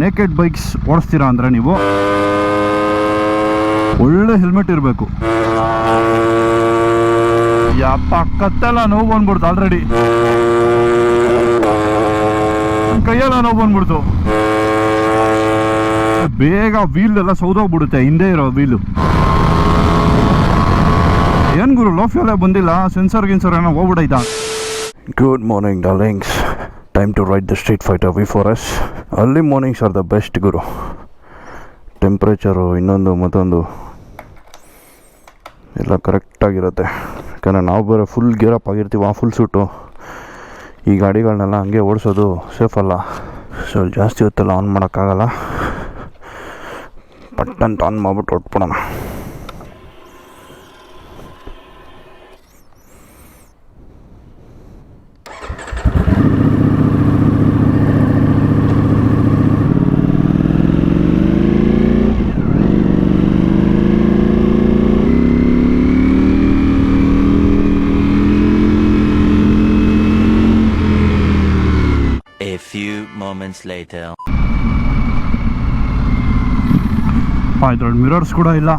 Naked bikes ಓಡಿಸ್ತೀರಾ ಅಂದರೆ ನೀವು ಒಳ್ಳೆ ಹೆಲ್ಮೆಟ್ ಇರಬೇಕು. ಯಪ್ಪ, ಕತ್ತೆಲ್ಲ ನೋವು ಬಂದ್ಬಿಡ್ತು ಆಲ್ರೆಡಿ ಕೈಯೆಲ್ಲ ನೋವು ಬಂದ್ಬಿಡ್ತು. ಬೇಗ ವೀಲ್ ಎಲ್ಲ ಸೌದೋಗ್ಬಿಡುತ್ತೆ, ಹಿಂದೆ ಇರೋ ವೀಲು ಏನು ಗುರು ಲೋಫಿಯಲ್ಲೇ ಫ್ಯೂಲೇ ಬಂದಿಲ್ಲ? ಸೆನ್ಸರ್ ಗಿನ್ಸರ್ ಏನೋ ಹೋಗ್ಬಿಡೈತಾ? Good morning darlings to ride the street fighter we us. Early mornings are the best Guru temperature ಇನ್ನೊಂದು, ಮತ್ತೊಂದು. ಎಲ್ಲ ಕರೆಕ್ಟಾಗಿರುತ್ತೆ ಯಾಕಂದರೆ ನಾವು ಬೇರೆ ಫುಲ್ ಗೇರ್ ಅಪ್ ಆಗಿರ್ತೀವಿ, ಆ ಫುಲ್ ಸೂಟು ಈ ಗಾಡಿಗಳನ್ನೆಲ್ಲ ಹಂಗೆ ಓಡಿಸೋದು ಸೇಫ್ ಅಲ್ಲ. ಸೊ ಜಾಸ್ತಿ ಹೊತ್ತೆಲ್ಲ ಆನ್ ಮಾಡೋಕ್ಕಾಗಲ್ಲ. ಪಟ್ಟಂತ ಆನ್ ಮಾಡ್ಬಿಟ್ಟು ಹೊಟ್ಬಿಡೋಣ later. ಇದ್ರಲ್ಲಿ ಮಿರರ್ಸ್ ಕೂಡ ಇಲ್ಲ.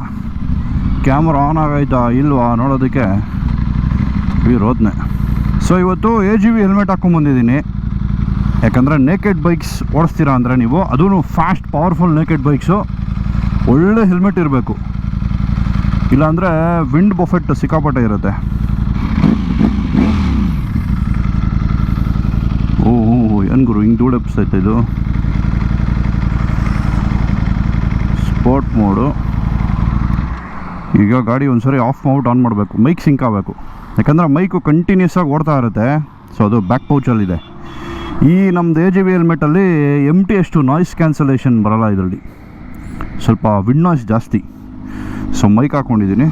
ಕ್ಯಾಮ್ರಾ ಆನ್ ಆಗೈತಾ ಇಲ್ವಾ ನೋಡೋದಕ್ಕೆ? ವಿರೋಧನೆ ಸೊ ಇವತ್ತು ಎ ಜಿ ವಿ ಹೆಲ್ಮೆಟ್ ಹಾಕ್ಕೊಂಬಂದಿದ್ದೀನಿ ಯಾಕಂದರೆ ನೇಕೆಡ್ ಬೈಕ್ಸ್ ಓಡಿಸ್ತೀರಾ ಅಂದರೆ ನೀವು ಅದೂ ಫಾಸ್ಟ್ ಪವರ್ಫುಲ್ ನೇಕೆಡ್ ಬೈಕ್ಸು ಒಳ್ಳೆ ಹೆಲ್ಮೆಟ್ ಇರಬೇಕು. ಇಲ್ಲಾಂದರೆ ವಿಂಡ್ ಬಫೆಟ್ ಸಿಕ್ಕಾಪಟ್ಟೆ ಇರುತ್ತೆ ಓ ಏನು ಗುರು ಹಿಂಗೆ ಧೂಳು ಇದು. ಸ್ಪೋರ್ಟ್ ಮೋಡು ಈಗ ಗಾಡಿ ಒಂದ್ಸರಿ ಆಫ್ ಮಾಡ್ಬಿಟ್ಟು ಆನ್ ಮಾಡಬೇಕು. ಮೈಕ್ ಸಿಂಕ್ ಆಗಬೇಕು. ಯಾಕಂದರೆ ಮೈಕು ಕಂಟಿನ್ಯೂಸ್ ಆಗಿ ಓಡ್ತಾ ಇರುತ್ತೆ. ಸೊ ಅದು ಬ್ಯಾಕ್ ಪೌಚಲ್ಲಿದೆ ಈ ನಮ್ಮದು ಎ ಜಿ ವಿ ಹೆಲ್ಮೆಟಲ್ಲಿ ಎಂ ಟಿ ಅಷ್ಟು ನಾಯ್ಸ್ ಕ್ಯಾನ್ಸಲೇಷನ್ ಬರಲ್ಲ ಇದರಲ್ಲಿ. ಸ್ವಲ್ಪ ವಿಂಡ್ ನಾಯ್ಸ್ ಜಾಸ್ತಿ. ಸೊ ಮೈಕ್ ಹಾಕ್ಕೊಂಡಿದ್ದೀನಿ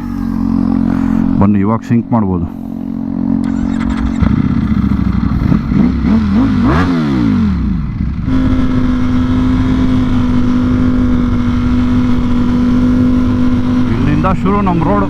ಬನ್ನಿ, ಇವಾಗ ಸಿಂಕ್ ಮಾಡ್ಬೋದು. ಇಲ್ಲಿಂದ ಶುರು ನಮ್ಮ ರೋಡು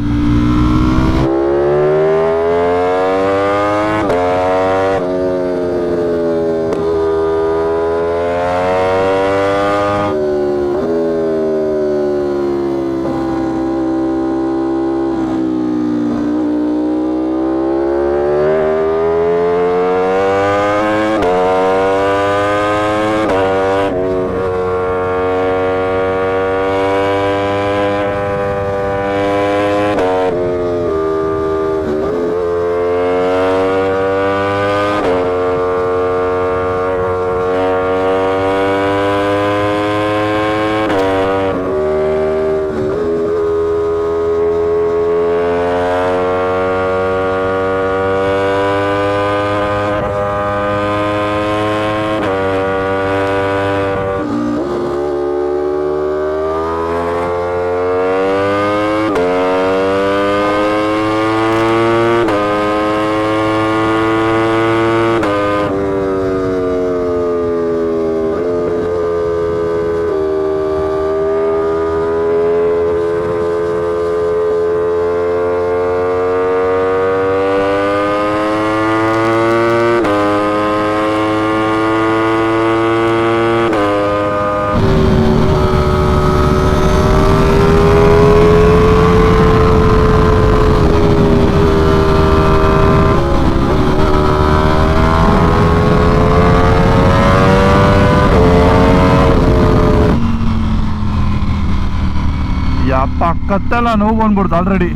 ಕತ್ತೆಲ್ಲ ನೋವು ಬಂದ್ಬಿಡ್ತು ಆಲ್ರೆಡಿ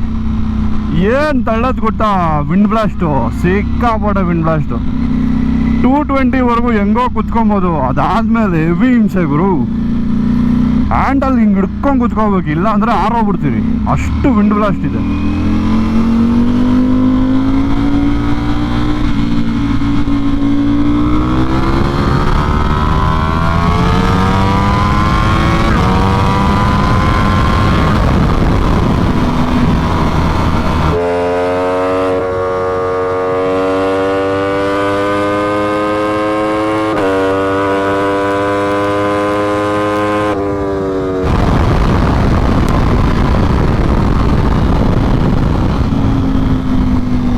ಏನು ತಳ್ಳೋದು ಗೊತ್ತಾ? ವಿಂಡ್ ಬ್ಲಾಸ್ಟು ಸಿಕ್ಕಾಪಟ್ಟೆ ವಿಂಡ್ ಬ್ಲಾಸ್ಟು ಟೂ ಟ್ವೆಂಟಿವರೆಗೂ ಹೆಂಗೋ ಕುತ್ಕೊಬೋದು. ಅದಾದ್ಮೇಲೆ ಹೆವಿ ಹಿಂಸೆ ಗುರು. ಹ್ಯಾಂಡಲ್ ಹಿಂಗೆ ಹಿಡ್ಕೊಂಡು ಕುತ್ಕೋಬೇಕು. ಇಲ್ಲ ಅಂದರೆ ಆರೋಗ್ಬಿಡ್ತೀರಿ ಅಷ್ಟು ವಿಂಡ್ ಬ್ಲಾಸ್ಟ್ ಇದೆ.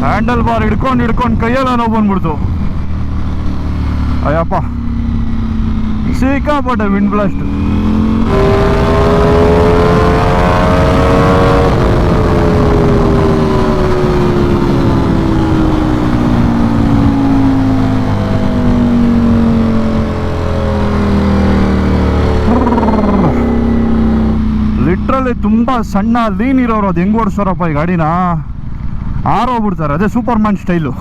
ಹ್ಯಾಂಡಲ್ ಬಾರ್ ಹಿಡ್ಕೊಂಡು ಹಿಡ್ಕೊಂಡು ಕೈಯೆಲ್ಲ ನೋವು ಬಂದ್ಬಿಡ್ತು. ಅಯ್ಯಪ್ಪ. ಸಿಕ್ಕಾಪಟ್ಟೆ ವಿಂಡ್ ಬ್ಲಾಸ್ಟ್ ಲಿಟ್ರಲಿ ತುಂಬ ಸಣ್ಣ ಲೀನ್ ಇರೋರು ಅದು ಹೆಂಗ್ ಓಡಿಸೋರಪ್ಪ ಈ ಗಾಡಿನ? ಆರೋಗ್ಬಿಡ್ತಾರೆ ಅದೇ ಸೂಪರ್ ಮ್ಯಾನ್ ಸ್ಟೈಲು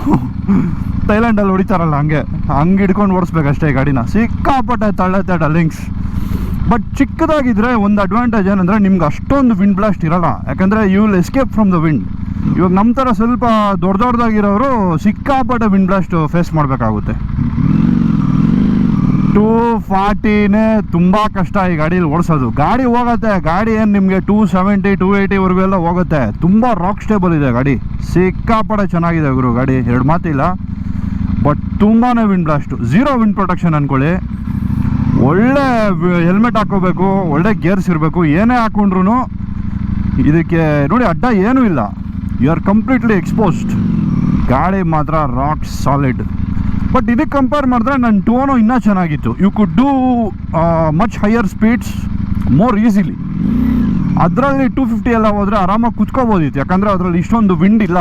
ಥೈಲ್ಯಾಂಡಲ್ಲಿ ಹೊಡಿತಾರಲ್ಲ ಹಂಗೆ. ಹಂಗೆ ಹಿಡ್ಕೊಂಡು ಓಡಿಸ್ಬೇಕಷ್ಟೇ ಗಾಡಿನ. ಸಿಕ್ಕಾಪಟ್ಟೆ ತಳ್ಳ ತಡ ಲಿಂಕ್ಸ್ ಬಟ್ ಚಿಕ್ಕದಾಗಿದ್ದರೆ ಒಂದು ಅಡ್ವಾಂಟೇಜ್ ಏನಂದರೆ ನಿಮ್ಗೆ ಅಷ್ಟೊಂದು ವಿಂಡ್ ಬ್ಲಾಸ್ಟ್ ಇರಲ್ಲ. ಯಾಕಂದರೆ you will escape from the wind ಇವಾಗ ನಮ್ಮ ಥರ ಸ್ವಲ್ಪ ದೊಡ್ಡ ದೊಡ್ಡದಾಗಿರೋರು ಸಿಕ್ಕಾಪಟ್ಟೆ ವಿಂಡ್ ಬ್ಲಾಸ್ಟ್ ಫೇಸ್ ಮಾಡಬೇಕಾಗುತ್ತೆ. ಟೂ ಫಾರ್ಟಿನೇ ತುಂಬ ಕಷ್ಟ ಈ ಗಾಡೀಲಿ ಓಡಿಸೋದು. ಗಾಡಿ ಹೋಗುತ್ತೆ, ಗಾಡಿ ಏನು ನಿಮಗೆ ಟೂ ಸೆವೆಂಟಿ, ಟೂ ಏಯ್ಟಿವರೆಗೂ ಎಲ್ಲ ಹೋಗುತ್ತೆ. ತುಂಬ ರಾಕ್ ಸ್ಟೇಬಲ್ ಇದೆ ಗಾಡಿ. ಸಿಕ್ಕಾಪಡೆ ಚೆನ್ನಾಗಿದೆ ಗುರು ಗಾಡಿ. ಎರಡು ಮಾತಿಲ್ಲ. ಬಟ್ ತುಂಬಾ wind blast zero wind protection ಅಂದ್ಕೊಳ್ಳಿ ಒಳ್ಳೆ ಹೆಲ್ಮೆಟ್ ಹಾಕೋಬೇಕು ಒಳ್ಳೆ ಗೇರ್ಸ್ ಇರಬೇಕು, ಏನೇ ಹಾಕೊಂಡ್ರು ಇದಕ್ಕೆ ನೋಡಿ ಅಡ್ಡ ಏನೂ ಇಲ್ಲ. ಯು ಆರ್ ಕಂಪ್ಲೀಟ್ಲಿ ಎಕ್ಸ್ಪೋಸ್ಡ್ ಗಾಡಿ ಮಾತ್ರ ರಾಕ್ ಸಾಲಿಡ್ ಬಟ್ ಇದಕ್ಕೆ ಕಂಪೇರ್ ಮಾಡಿದ್ರೆ ನನ್ನ ಟೋನು ಇನ್ನೂ ಚೆನ್ನಾಗಿತ್ತು. You could do much higher speeds more easily ಅದರಲ್ಲಿ ಟೂ ಫಿಫ್ಟಿ ಎಲ್ಲ ಹೋದರೆ ಆರಾಮಾಗಿ ಕುತ್ಕೋಬೋದಿತ್ತು. ಯಾಕಂದರೆ ಅದರಲ್ಲಿ ಇಷ್ಟೊಂದು ವಿಂಡ್ ಇಲ್ಲ.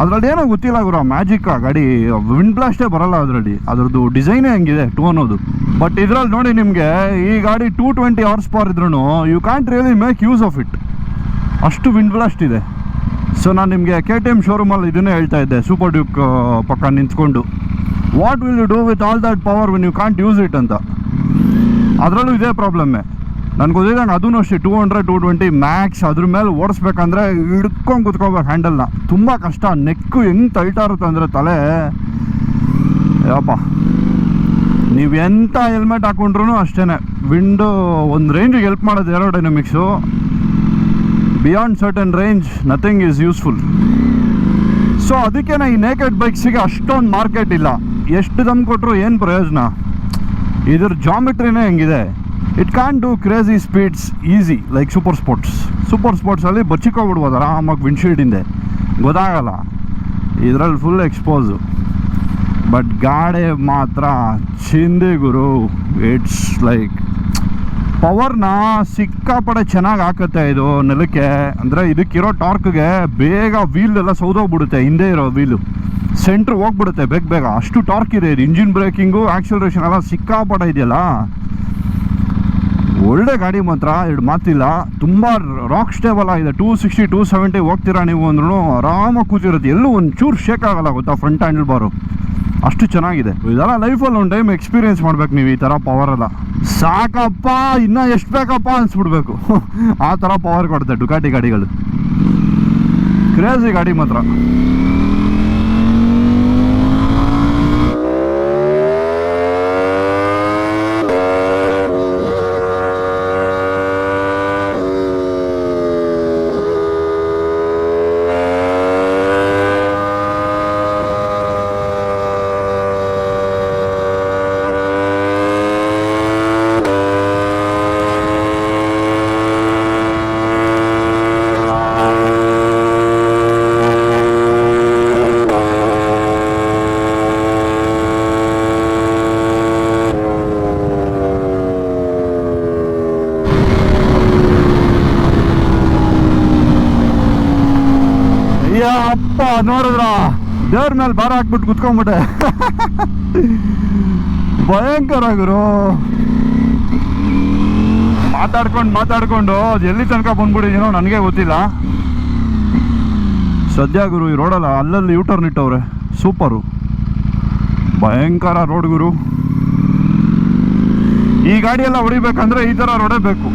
ಅದರಲ್ಲಿ ಏನೋ ಗೊತ್ತಿಲ್ಲ ಗುರು ಮ್ಯಾಜಿಕ್ ಗಾಡಿ. ವಿಂಡ್ ಬ್ಲಾಸ್ಟೇ ಬರಲ್ಲ ಅದರಲ್ಲಿ. ಅದರದ್ದು ಡಿಸೈನೇ ಹಂಗಿದೆ ಟೂ ಅನ್ನೋದು ಬಟ್ ಇದರಲ್ಲಿ ನೋಡಿ ನಿಮಗೆ, ಈ ಗಾಡಿ ಟೂ ಟ್ವೆಂಟಿ ಅವರ್ಸ್ ಪವರ್ ಇದ್ರೂ you can't really make use of it ಅಷ್ಟು ವಿಂಡ್ ಬ್ಲಾಸ್ಟ್ ಇದೆ. ಸೊ ನಾನು ನಿಮಗೆ ಕೆ ಟಿ ಎಂ ಶೋರೂಮಲ್ಲಿ ಇದನ್ನೇ ಹೇಳ್ತಾ ಇದ್ದೆ. ಸೂಪರ್ ಡ್ಯೂಕ್ ಪಕ್ಕ ನಿಂತ್ಕೊಂಡು. What will you do with all that power when you can't use it ಅಂತ? ಅದರಲ್ಲೂ ಇದೇ ಪ್ರಾಬ್ಲಮ್ಮೆ ನನಗೆ ನಾನು ಅದೂ ಅಷ್ಟೇ two hundred two twenty max ಅದ್ರ ಮೇಲೆ ಓಡಿಸ್ಬೇಕಂದ್ರೆ ಹಿಡ್ಕೊಂಡು ಕುತ್ಕೋಬೇಕು ಹ್ಯಾಂಡಲ್ನ ತುಂಬ ಕಷ್ಟ, ನೆಕ್ಕು ಹೆಂಗೆ ತಳ್ತಾ ಇರುತ್ತೆ ಅಂದರೆ ತಲೆ. ಯಪ್ಪ. ನೀವು ಎಂಥ ಹೆಲ್ಮೆಟ್ ಹಾಕ್ಕೊಂಡ್ರು ಅಷ್ಟೇ ವಿಂಡೋ ಒಂದು ರೇಂಜಿಗೆ ಹೆಲ್ಪ್ ಮಾಡೋದು aerodynamics beyond certain range nothing is useful so ಅದಕ್ಕೆ ಈ ನೇಕೆಡ್ ಬೈಕ್ಸಿಗೆ ಅಷ್ಟೊಂದು ಮಾರ್ಕೆಟ್ ಇಲ್ಲ. ಎಷ್ಟು ದಮ್ ಕೊಟ್ಟರು ಏನು ಪ್ರಯೋಜನ? ಇದ್ರ ಜಾಮಿಟ್ರಿನೇ ಹೆಂಗಿದೆ? It can do crazy speeds easy like super sports super ಸ್ಪೋರ್ಟ್ಸಲ್ಲಿ ಬಚ್ಚಿಕೊಬಿಡ್ಬೋದು ಆರಾಮಾಗಿ ವಿಂಡ್ಶೀಲ್ಡ್ ಹಿಂದೆ. ಗೊತ್ತಾಗಲ್ಲ. ಇದರಲ್ಲಿ ಫುಲ್ ಎಕ್ಸ್ಪೋಸು ಬಟ್ ಗಾಡಿ ಮಾತ್ರ ಚಿಂದಿ ಗುರು. ಇಟ್ಸ್ ಲೈಕ್ ಪವರ್ನ ಸಿಕ್ಕಾಪಡೆ ಚೆನ್ನಾಗಿ ಹಾಕುತ್ತೆ ಇದು ನೆಲಕ್ಕೆ. ಅಂದರೆ ಇದಕ್ಕಿರೋ ಟಾರ್ಕ್ಗೆ ಬೇಗ ವೀಲ್ ಎಲ್ಲ ಸೌದೋಗ್ಬಿಡುತ್ತೆ, ಹಿಂದೆ ಇರೋ ವೀಲು ಸೆಂಟ್ರ್ ಹೋಗ್ಬಿಡುತ್ತೆ ಬೇಗ ಬೇಗ. ಅಷ್ಟು ಟಾರ್ಕ್ ಇದೆ ಇದು. ಇಂಜಿನ್ ಬ್ರೇಕಿಂಗು ಆಕ್ಸಲರೇಷನ್ ಎಲ್ಲ ಸಿಕ್ಕಾಪಡೆ ಇದೆಯಲ್ಲ? ಒಳ್ಳೆ ಗಾಡಿ ಮಾತ್ರ, ಎರಡು ಮಾತಿಲ್ಲ. ತುಂಬ ರಾಕ್ ಸ್ಟೇಬಲ್ ಆಗಿದೆ. ಟೂ ಸಿಕ್ಸ್ಟಿ ಟೂ ಸೆವೆಂಟಿ ಹೋಗ್ತೀರಾ ನೀವು ಅಂದ್ರೂ ಆರಾಮಾಗಿ ಕೂತಿರುತ್ತೆ. ಎಲ್ಲೂ ಒಂದು ಶೇಕ್ ಆಗಲ್ಲ ಗೊತ್ತಾ ಫ್ರಂಟ್ ಹ್ಯಾಂಡಲ್ ಬಾರು ಅಷ್ಟು ಚೆನ್ನಾಗಿದೆ. ಇದೆಲ್ಲ ಲೈಫಲ್ಲಿ ಒಂದು ಟೈಮ್ ಎಕ್ಸ್ಪೀರಿಯೆನ್ಸ್ ಮಾಡ್ಬೇಕು ನೀವು ಈ ಥರ ಪವರ್ ಎಲ್ಲ. ಸಾಕಪ್ಪ, ಇನ್ನೂ ಎಷ್ಟು ಬೇಕಪ್ಪ ಅನಿಸ್ಬಿಡ್ಬೇಕು. ಆ ಥರ ಪವರ್ ಕೊಡುತ್ತೆ ಡುಕಾಟಿ ಗಾಡಿಗಳು. ಕ್ರೇಜಿ ಗಾಡಿ ಮಾತ್ರ. ನೋಡಿದ್ರ? ದೇವ್ರ ಮೇಲೆ ಭಾರ ಹಾಕ್ಬಿಟ್ಟು ಕುತ್ಕೊಂಡ್ಬಿಟ್ಟೆ ಭಯಂಕರ ಗುರು ಮಾತಾಡ್ಕೊಂಡು ಮಾತಾಡ್ಕೊಂಡು ಅದು ಎಲ್ಲಿ ತನಕ ಬಂದ್ಬಿಟ್ಟಿದ್ದೀನೋ ನನಗೆ ಗೊತ್ತಿಲ್ಲ. ಸದ್ಯ ಗುರು ಈ ರೋಡಲ್ಲ, ಅಲ್ಲಲ್ಲಿ ಯೂಟರ್ನ್ ಇಟ್ಟವ್ರೆ. ಸೂಪರು. ಭಯಂಕರ ರೋಡ್ ಗುರು. ಈ ಗಾಡಿಯೆಲ್ಲ ಹೊಡಿಬೇಕಂದ್ರೆ ಈ ಥರ ರೋಡೇ ಬೇಕು.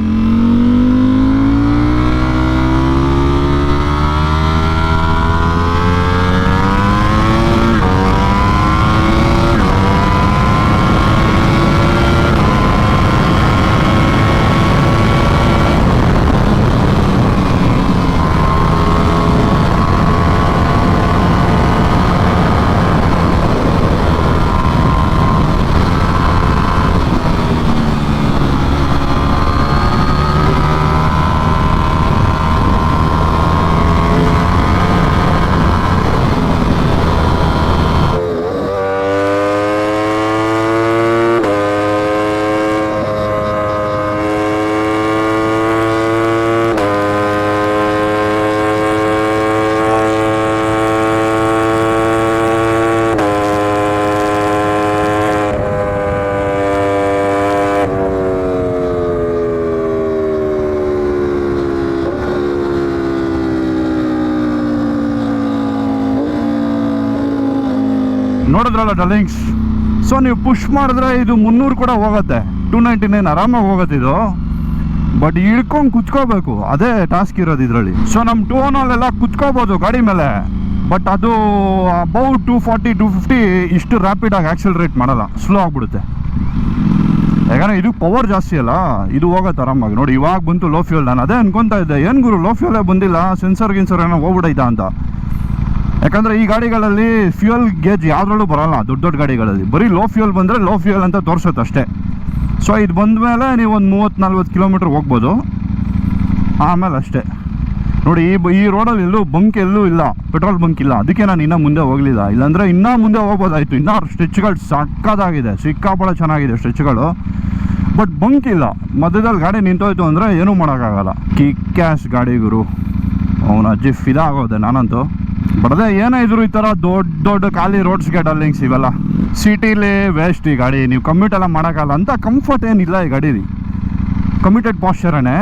ನೋಡಿದ್ರಲ್ಲ ಡಲಿಂಗ್ಸ್ ಸೊ ನೀವು ಪುಷ್ ಮಾಡಿದ್ರೆ ಇದು ಮುನ್ನೂರು ಕೂಡ ಹೋಗುತ್ತೆ. ಟೂ ನೈಂಟಿ ನೈನ್ ಆರಾಮಾಗಿ ಹೋಗುತ್ತೆ ಇದು. ಬಟ್ ಇಳ್ಕೊಂಡು ಕುತ್ಕೋಬೇಕು. ಅದೇ ಟಾಸ್ಕ್ ಇರೋದು ಇದರಲ್ಲಿ. ಸೊ ನಮ್ಮ ಟೂ ಓನಲ್ಲೆಲ್ಲ ಕುತ್ಕೋಬೋದು ಗಾಡಿ ಮೇಲೆ. ಬಟ್ ಅದು above two forty two fifty ಇಷ್ಟು ರ್ಯಾಪಿಡಾಗಿ ಆ್ಯಕ್ಸಲ್ರೇಟ್ ಮಾಡಲ್ಲ. ಸ್ಲೋ ಆಗಿಬಿಡುತ್ತೆ. ಯಾಕಂದರೆ ಇದು ಪವರ್ ಜಾಸ್ತಿ ಅಲ್ಲ. ಇದು ಹೋಗುತ್ತೆ ಆರಾಮಾಗಿ. ನೋಡಿ, ಇವಾಗ ಬಂತು ಲೋ ಫ್ಯೂಲ್ ನಾನು ಅದೇ ಅನ್ಕೊತಾ ಇದ್ದೆ. ಏನು ಗುರು ಲೋ ಫ್ಯೂಲೇ ಬಂದಿಲ್ಲ. ಸೆನ್ಸರ್ ಗಿನ್ಸರ್ ಏನೋ ಹೋಗ್ಬಿಡೈತಾ ಅಂತ. ಯಾಕಂದ್ರೆ ಈ ಗಾಡಿಗಳಲ್ಲಿ ಫ್ಯೂಯಲ್ ಗೇಜ್ ಯಾವುದ್ರಲ್ಲೂ ಬರಲ್ಲ, ದೊಡ್ಡ ದೊಡ್ಡ ಗಾಡಿಗಳಲ್ಲಿ. ಬರೀ ಲೋ ಫ್ಯೂಯಲ್ ಬಂದರೆ ಲೋ ಫ್ಯೂಯಲ್ ಅಂತ ತೋರಿಸುತ್ತೆ ಅಷ್ಟೇ. ಸೊ ಇದು ಬಂದ ಮೇಲೆ ನೀವು ಒಂದು ಮೂವತ್ತು ನಲ್ವತ್ತು ಕಿಲೋಮೀಟ್ರ್ ಹೋಗ್ಬೋದು. ಆಮೇಲೆ ಅಷ್ಟೇ. ನೋಡಿ, ಈ ಈ ರೋಡಲ್ಲಿ ಎಲ್ಲೂ ಬಂಕ್ ಎಲ್ಲೂ ಇಲ್ಲ ಪೆಟ್ರೋಲ್ ಬಂಕ್ ಇಲ್ಲ. ಅದಕ್ಕೆ ನಾನು ಇನ್ನೂ ಮುಂದೆ ಹೋಗಲಿಲ್ಲ. ಇಲ್ಲಾಂದರೆ ಇನ್ನೂ ಮುಂದೆ ಹೋಗ್ಬೋದಾಯಿತು. ಇನ್ನೂ ಸ್ಟ್ರೆಚ್ಗಳು ಸಕ್ಕದಾಗಿದೆ. ಸಿಕ್ಕಾಪಳ ಚೆನ್ನಾಗಿದೆ ಸ್ಟ್ರೆಚ್ಗಳು ಬಟ್ ಬಂಕ್ ಇಲ್ಲ. ಮಧ್ಯದಲ್ಲಿ ಗಾಡಿ ನಿಂತೋಯ್ತು ಅಂದರೆ ಏನೂ ಮಾಡೋಕ್ಕಾಗಲ್ಲ. ಕಿ ಕ್ಯಾಶ್ ಗಾಡಿ ಗುರು. ಅವನ ಅಜ್ಜಿ ಫಿದಾ ಆಗೋದೆ ನಾನಂತೂ. ಬಡದೆ, ಏನೇ ಇದ್ರು ಈ ಥರ ದೊಡ್ಡ ದೊಡ್ಡ ಖಾಲಿ ರೋಡ್ಸ್ ಡಲ್ಲಿಂಗ್ಸ್ ಇವೆಲ್ಲ. ಸಿಟಿಲಿ ವೇಸ್ಟ್ ಈ ಗಾಡಿ. ನೀವು ಕಮ್ಯೂಟ್ ಎಲ್ಲ ಮಾಡೋಕ್ಕಲ್ಲ ಅಂತ ಕಂಫರ್ಟ್ ಏನಿಲ್ಲ ಈ ಗಾಡೀಲಿ. ಕಮ್ಯೂಟೆಡ್ ಪಾಶ್ಚರನೇ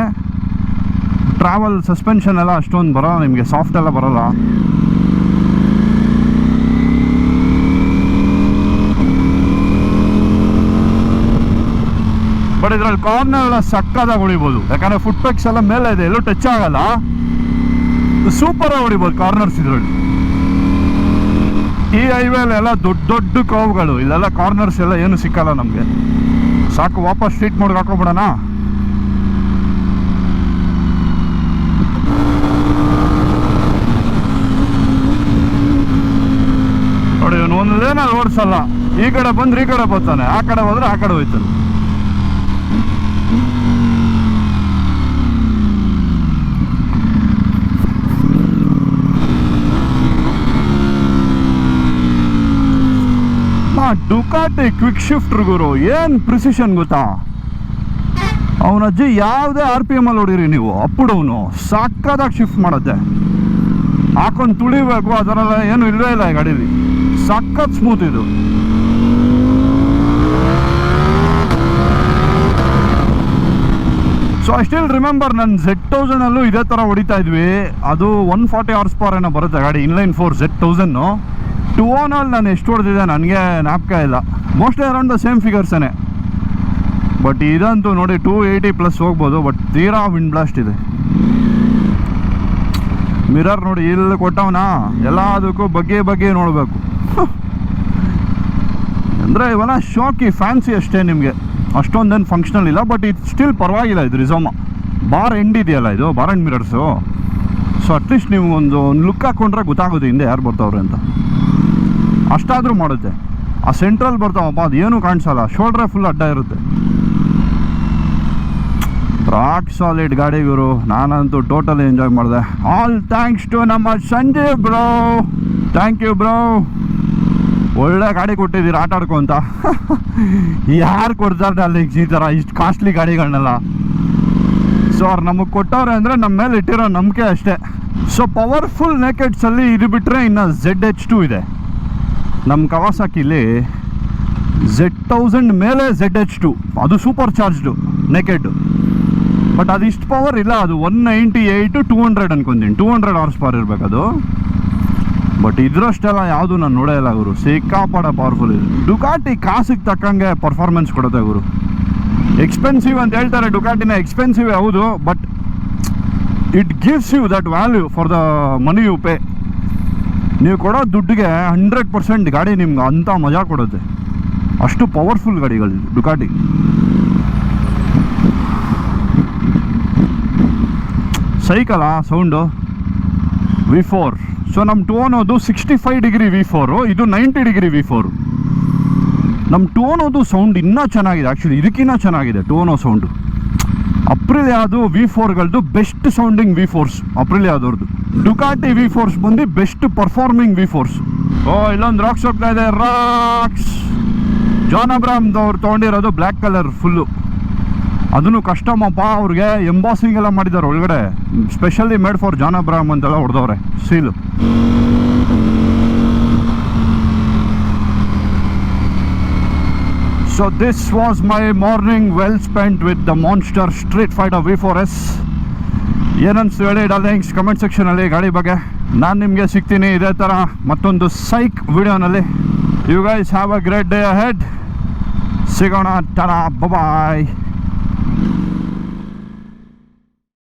ಟ್ರಾವೆಲ್ ಸಸ್ಪೆನ್ಷನ್ ಎಲ್ಲ ಅಷ್ಟೊಂದು ಬರೋಲ್ಲ, ನಿಮಗೆ ಸಾಫ್ಟ್ ಎಲ್ಲ ಬರೋಲ್ಲ. ಬಟ್ ಇದ್ರಲ್ಲಿ ಕಾರ್ನರ್ ಎಲ್ಲ ಸಕ್ಕದಾಗಿ ಉಳಿಬೋದು. ಯಾಕಂದ್ರೆ ಫುಟ್ ಪೆಕ್ಸ್ ಎಲ್ಲ ಮೇಲೆ ಇದೆ. ಎಲ್ಲೂ ಟಚ್ ಆಗಲ್ಲ. ಸೂಪರ್ ಹೊಡಿಬೋದು ಕಾರ್ನರ್ಸ್ ಇದರಲ್ಲಿ. ಈ ಹೈವೇಲಿ ಎಲ್ಲ ದೊಡ್ಡ ದೊಡ್ಡ ಕಾವುಗಳು ಇಲ್ಲೆಲ್ಲ ಕಾರ್ನರ್ಸ್ ಎಲ್ಲ ಏನು ಸಿಕ್ಕಲ್ಲ ನಮಗೆ. ಸಾಕು, ವಾಪಸ್ ಸ್ಟ್ರೀಟ್ ಮೋಡ್ಗೆ ಹಾಕೋಬಿಡೋಣ. ನೋಡಿ, ಇವನು ಒಂದೇನ ಓಡಿಸಲ್ಲ. ಈ ಕಡೆ ಬಂದ್ರೆ ಈ ಕಡೆ ಬರ್ತಾನೆ. ಆ ಕಡೆ ಹೋದ್ರೆ ಆ ಕಡೆ ಹೋಯ್ತಾನೆ. ಡುಕಾಟಿ ಕ್ವಿಕ್ ಶಿಫ್ಟ್ ಗುರು, ಏನು ಪ್ರಿಸಿಷನ್ ಗೊತ್ತಾ? ಅವನ ಅಜ್ಜಿ ಯಾವುದೇ ಆರ್ ಪಿ ಎಂ ಅಲ್ಲಿ ಹೊಡೀರಿ ನೀವು ಅಪ್ಪುಡವನು ಸಾಕಾದಾಗ ಶಿಫ್ಟ್ ಮಾಡುತ್ತೆ. ಹಾಕೊಂಡು ತುಳಿಬೇಕು, ಅದರಲ್ಲ ಏನು ಇಲ್ವೇ ಇಲ್ಲ ಈ ಗಾಡೀಲಿ. ಸಖತ್ ಸ್ಮೂತ್ ಇದು. ಸೊ ಐ ಸ್ಟಿಲ್ ರಿಮೆಂಬರ್ ನನ್ನ ಝೆಡ್ ತೌಸಂಡಲ್ಲೂ ಇದೇ ಥರ ಹೊಡಿತಾ ಇದ್ವಿ. ಅದು ಒನ್ ಫಾರ್ಟಿ ಅವರ್ಸ್ ಪವರ್ ಏನೋ ಬರುತ್ತೆ ಗಾಡಿ inline four Z thousand to ಓನಲ್ಲಿ ನಾನು ಎಷ್ಟು ಹೊಡೆದಿದೆ ನನಗೆ ನಾಪಕ ಇಲ್ಲ. ಮೋಸ್ಟ್ಲಿ ಅರೌಂಡ್ ದ ಸೇಮ್ ಫಿಗರ್ಸೇ ಬಟ್ ಇದಂತೂ ನೋಡಿ ಟೂ ಏಯ್ಟಿ ಪ್ಲಸ್ ಹೋಗ್ಬೋದು ಬಟ್ ತೀರಾ ವಿಂಡ್ ಬ್ಲಾಸ್ಟ್ ಇದೆ. ಮಿರರ್ ನೋಡಿ ಇಲ್ಲಿ ಕೊಟ್ಟವನ? ಎಲ್ಲದಕ್ಕೂ ಬಗ್ಗೆ ಬಗ್ಗೆ ನೋಡಬೇಕು. ಅಂದರೆ ಇವೆಲ್ಲ ಶಾಕಿ ಫ್ಯಾನ್ಸಿ ಅಷ್ಟೇ ನಿಮಗೆ. ಅಷ್ಟೊಂದೇನು ಫಂಕ್ಷನಲ್ ಇಲ್ಲ ಬಟ್ ಇದು ಸ್ಟಿಲ್ ಪರವಾಗಿಲ್ಲ ಇದು ರಿಸೋಮ. ಬಾರ್ ಎಂಡ್ ಇದೆಯಲ್ಲ ಇದು bar end mirrors so at least ನೀವು ಒಂದು ಲುಕ್ ಹಾಕ್ಕೊಂಡ್ರೆ ಗೊತ್ತಾಗುತ್ತೆ ಹಿಂದೆ ಯಾರು ಬರ್ತಾವ್ರೆ ಅಂತ. ಅಷ್ಟಾದರೂ ಮಾಡುತ್ತೆ. ಆ ಸೆಂಟ್ರಲ್ ಬರ್ತಾವಪ್ಪ ಅದು ಏನೂ ಕಾಣಿಸಲ್ಲ. ಶೋಲ್ಡ್ರೆ ಫುಲ್ ಅಡ್ಡ ಇರುತ್ತೆ. ರಾಕ್ ಸಾಲಿಡ್ ಗಾಡಿ ಗುರು. ನಾನಂತೂ ಟೋಟಲಿ ಎಂಜಾಯ್ ಮಾಡಿದೆ. ಆಲ್ ಥ್ಯಾಂಕ್ಸ್ ಟು ನಮ್ಮ Sanjeev bro thank you bro ಒಳ್ಳೆ ಗಾಡಿ ಕೊಟ್ಟಿದ್ದೀರ, ಆಟ ಆಡ್ಕೊಂತ ಯಾರು ಕೊಡ್ತಾರೆ ಅಲ್ಲಿ ಈ ಥರ ಇಷ್ಟು ಕಾಸ್ಟ್ಲಿ ಗಾಡಿಗಳನ್ನೆಲ್ಲ. ಸೊ ಅವ್ರು ನಮಗೆ ಕೊಟ್ಟವ್ರೆ ಅಂದರೆ ನಮ್ಮ ಮೇಲೆ ಇಟ್ಟಿರೋ ನಂಬಿಕೆ ಅಷ್ಟೇ. ಸೊ ಪವರ್ಫುಲ್ ನೆಕೆಟ್ಸಲ್ಲಿ ಇದು ಬಿಟ್ಟರೆ ಇನ್ನು ಝೆಡ್ ಎಚ್ ಟು ಇದೆ. ನಮ್ಮ ಕವಾಸಾಕಿಲಿ ಝೆಡ್ ತೌಸಂಡ್ ಮೇಲೆ ಝೆಡ್ ಎಚ್ ಟು ಅದು ಸೂಪರ್ ಚಾರ್ಜ್ಡು ನೆಕೆಡ್ ಬಟ್ ಅದು ಇಷ್ಟು ಪವರ್ ಇಲ್ಲ, ಅದು one ninety eight two hundred ಅನ್ಕೊಂತೀನಿ. ಟೂ ಹಂಡ್ರೆಡ್ ಅವರ್ಸ್ ಪವರ್ ಇರಬೇಕು ಅದು ಬಟ್ ಇದರಷ್ಟೆಲ್ಲ ಯಾವುದು ನಾನು ನೋಡೇ ಇಲ್ಲ ಗುರು. ಸಿಕ್ಕಾಪಡ ಪವರ್ಫುಲ್ ಇದೆ. ಡುಕಾಟಿ ಕಾಸಿಗೆ ತಕ್ಕಂಗೆ ಪರ್ಫಾರ್ಮೆನ್ಸ್ ಕೊಡುತ್ತೆ ಗುರು. ಎಕ್ಸ್ಪೆನ್ಸಿವ್ ಅಂತ ಹೇಳ್ತಾರೆ ಡುಕಾಟಿನ ಎಕ್ಸ್ಪೆನ್ಸಿವ್ ಹೌದು but it gives you that value for the money you pay ನೀವು ಕೊಡೋ ದುಡ್ಡಿಗೆ ಹಂಡ್ರೆಡ್ ಪರ್ಸೆಂಟ್ ಗಾಡಿ ನಿಮ್ಗೆ ಅಂಥ ಮಜಾ ಕೊಡುತ್ತೆ ಅಷ್ಟು ಪವರ್ಫುಲ್ ಗಾಡಿಗಳು ಡುಕಾಟಿ ಸೈಕಲ ಸೌಂಡು ವಿ ಫೋರ್ ಸೊ ನಮ್ಮ ಟೋನ್ ಅದು sixty five degree V four ಇದು ನೈಂಟಿ ಡಿಗ್ರಿ ವಿ ಫೋರು ನಮ್ಮ ಟೋನೋದು ಸೌಂಡ್ ಇನ್ನೂ ಚೆನ್ನಾಗಿದೆ ಆ್ಯಕ್ಚುಲಿ ಇದಕ್ಕಿನ್ನ ಚೆನ್ನಾಗಿದೆ ಟೋನೋ ಸೌಂಡು ಅಪ್ರಿಲ್ ಯಾವುದು ವಿ ಫೋರ್ಗಳದ್ದು best sounding V fours April Ducati V fours ಬಂದು ಬೆಸ್ಟ್ ಪರ್ಫಾರ್ಮಿಂಗ್ ವಿ ಫೋರ್ಸ್ ಓ, ಇಲ್ಲೊಂದು ರಾಕ್ಸ್ ಹೋಗ್ತಾ ಇದೆ. ರಾಕ್ಸ್ ಜಾನ್ ಅಬ್ರಾಮ್ದವ್ರು ತೊಗೊಂಡಿರೋದು ಬ್ಲ್ಯಾಕ್ ಕಲರ್ ಫುಲ್ಲು ಅದನ್ನು ಕಷ್ಟಮಪ್ಪ ಅವ್ರಿಗೆ ಎಂಬಾಸಿಂಗ್ ಎಲ್ಲ ಮಾಡಿದ್ದಾರೆ ಒಳಗಡೆ. ಸ್ಪೆಷಲಿ ಮೇಡ್ ಫಾರ್ ಜಾನ್ ಅಬ್ರಾಮ್ ಅಂತೆಲ್ಲ ಹೊಡೆದವ್ರೆ. Seal so this was my morning well spent with the monster street fight of V four S ಏನನ್ಸ್ತು ಹೇಳಿ ಡಾರ್ಲಿಂಗ್ಸ್ ಕಮೆಂಟ್ ಸೆಕ್ಷನಲ್ಲಿ ಗಾಡಿ ಬಗ್ಗೆ. ನಾನು ನಿಮಗೆ ಸಿಗ್ತೀನಿ ಇದೇ ಥರ ಮತ್ತೊಂದು ಸೈಕ್ ವಿಡಿಯೋನಲ್ಲಿ. You guys have a great day ahead ಸಿಗೋಣ ಟನಾ ಬಾಯ್